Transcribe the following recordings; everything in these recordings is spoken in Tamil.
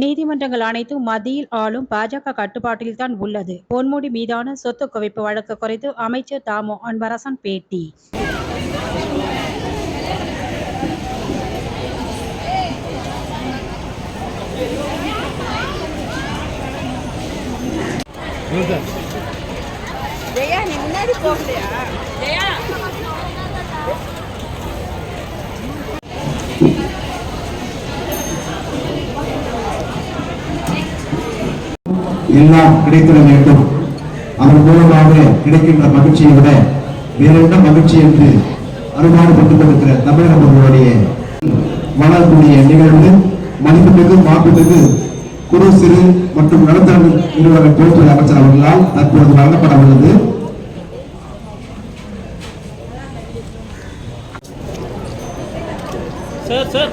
நீதிமன்றங்கள் அனைத்தும் மத்தியில் ஆளும் பாஜக கட்டுப்பாட்டில்தான் உள்ளது. பொன்முடி மீதான சொத்து குவிப்பு வழக்கு குறித்து அமைச்சர் தாமோ அன்பரசன் பேட்டி. ஜெயா நீ முன்னாடி போகலையா? எல்லாம் கிடைத்திட வேண்டும். அதன் மூலமாக கிடைக்கின்ற மகிழ்ச்சியை விட வேற என்ன மகிழ்ச்சி என்று அனுமானப்பட்டுக் கொண்டிருக்கிற தமிழக மக்களுடைய வளரக்கூடிய நிகழ்வு மதிப்புமிகு மாண்புமிகு குறு சிறு மற்றும் நடுத்தர நிறுவனங்கள் தொழில்துறை அமைச்சர் அவர்களால் தற்பொழுது வழங்கப்பட உள்ளது. Sir sir.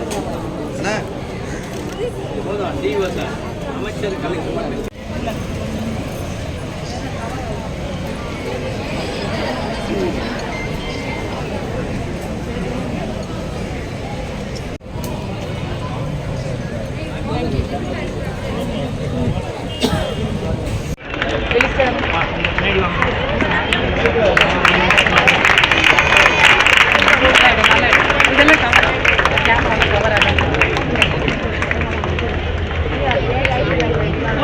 போதும் டிஓ சார் அமைச்சர்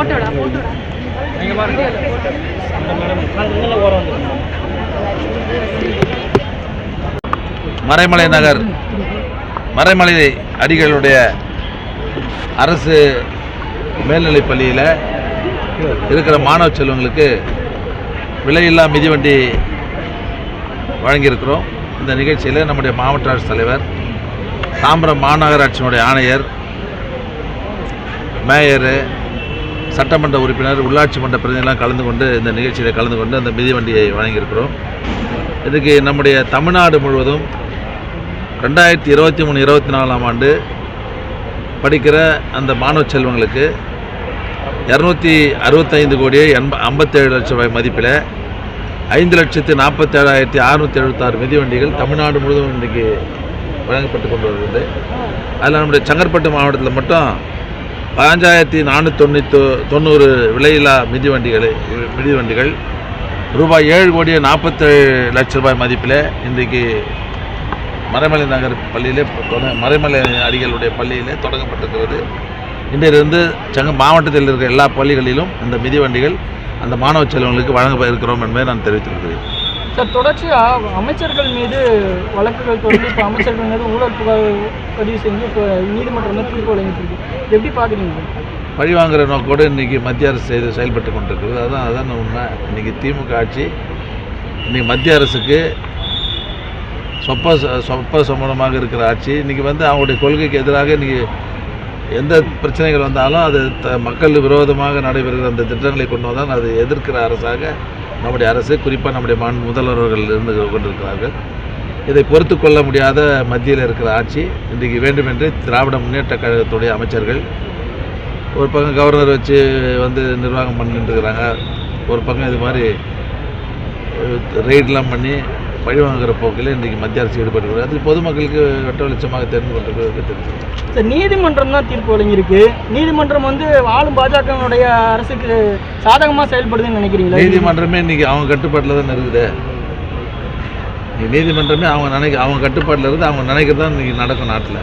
கலெக்டர் பண்ணு நீங்க பாருங்க மேடம் ஓரம் வந்து மறைமலை நகர். மறைமலை அடிகளுடைய அரசு மேல்நிலைப் பள்ளியில் இருக்கிற மாணவ செல்வங்களுக்கு விலையில்லா மிதிவண்டி வழங்கியிருக்கிறோம். இந்த நிகழ்ச்சியில் நம்முடைய மாவட்ட ஆட்சித் தலைவர் தாம்பரம் மாநகராட்சியினுடைய ஆணையர் மேயரு சட்டமன்ற உறுப்பினர் உள்ளாட்சி மன்ற பிரதிநிதிலாம் கலந்து கொண்டு இந்த நிகழ்ச்சியில் கலந்து கொண்டு அந்த மிதிவண்டியை வழங்கியிருக்கிறோம் இதுக்கு நம்முடைய தமிழ்நாடு முழுவதும் ரெண்டாயிரத்தி இருபத்தி மூணு இருபத்தி நாலாம் ஆண்டு படிக்கிற அந்த மாணவ செல்வங்களுக்கு இரநூத்தி அறுபத்தைந்து கோடியே எண்ப ஐம்பத்தேழு லட்சம் ரூபாய் மதிப்பில் ஐந்து லட்சத்து நாற்பத்தேழாயிரத்தி அறுநூற்றி எழுபத்தாறு மிதிவண்டிகள் தமிழ்நாடு முழுவதும் இன்றைக்கி வழங்கப்பட்டு கொண்டு வருகிறது. அதில் நம்முடைய செங்கற்பட்டு மாவட்டத்தில் மட்டும் பதினஞ்சாயிரத்தி நானூற்றி தொண்ணூற்றி தொண்ணூறு விலையில்லா மிதிவண்டிகளை மிதிவண்டிகள் ரூபாய் ஏழு கோடியே நாற்பத்தேழு லட்ச ரூபாய் மதிப்பில் இன்றைக்கு மறைமலை நகர் பள்ளியிலே மறைமலை அடிகளுடைய பள்ளியிலே தொடங்கப்பட்டிருக்கிறது. இன்றிலிருந்து செங்க மாவட்டத்தில் இருக்கிற எல்லா பள்ளிகளிலும் இந்த மிதிவண்டிகள் அந்த மாணவ செல்வங்களுக்கு வழங்க இருக்கிறோம் என்பதை நான் தெரிவித்திருக்கிறேன் சார் தொடர்ச்சியாக அமைச்சர்கள் மீது வழக்குகள் தொடர்ந்து இப்போ அமைச்சர்கள் மீது ஊழல் புகார் பதிவு செஞ்சு இப்போ நீதிமன்றம் வந்து தீர்ப்பு வழங்கிட்டு இருக்கு எப்படி பார்க்குறீங்க பழி வாங்குற நோக்கோடு இன்றைக்கி மத்திய அரசு செய்து செயல்பட்டு கொண்டிருக்கிறது. அதுதான் அதான் உண்மை. இன்றைக்கி திமுக ஆட்சி இன்றைக்கி மத்திய அரசுக்கு சொப்ப சொப்ப சம்பளமாக இருக்கிற ஆட்சி. இன்றைக்கி வந்து அவங்களுடைய கொள்கைக்கு எதிராக இன்றைக்கி எந்த பிரச்சனைகள் வந்தாலும் அது த மக்கள் விரோதமாக நடைபெறுகிற அந்த திட்டங்களை கொண்டு வந்தால் அதை எதிர்க்கிற அரசாக நம்முடைய அரசு குறிப்பாக நம்முடைய மாண் முதல்வர்கள் இருந்து கொண்டிருக்கிறார்கள். இதை பொறுத்து கொள்ள முடியாத மத்தியில் இருக்கிற ஆட்சி இன்றைக்கு வேண்டுமென்று திராவிட முன்னேற்ற கழகத்துடைய அமைச்சர்கள் ஒரு பக்கம் கவர்னர் வச்சு வந்து நிர்வாகம் பண்ணிட்டு இருக்கிறாங்க. ஒரு பக்கம் இது மாதிரி ரெய்டெலாம் பண்ணி பழி வாங்குகிற போக்கில் இன்றைக்கி மத்திய அரசு ஈடுபட்டு அது பொதுமக்களுக்கு வெட்ட வெளிச்சமாக தெரிந்து கொண்டிருக்கிறது தெரிஞ்சு சார் நீதிமன்றம் தான் தீர்ப்பு வழங்கியிருக்கு. நீதிமன்றம் வந்து ஆளும் பாஜகவினுடைய அரசுக்கு சாதகமாக செயல்படுதுன்னு நினைக்கிறீங்களா? நீதிமன்றமே இன்றைக்கி அவங்க கட்டுப்பாட்டில் தான் இருக்குது. நீதிமன்றமே அவங்க நினைக்க அவங்க கட்டுப்பாட்டில் இருந்து அவங்க நினைக்கிறது தான் இன்றைக்கி நடக்கும் நாட்டில்.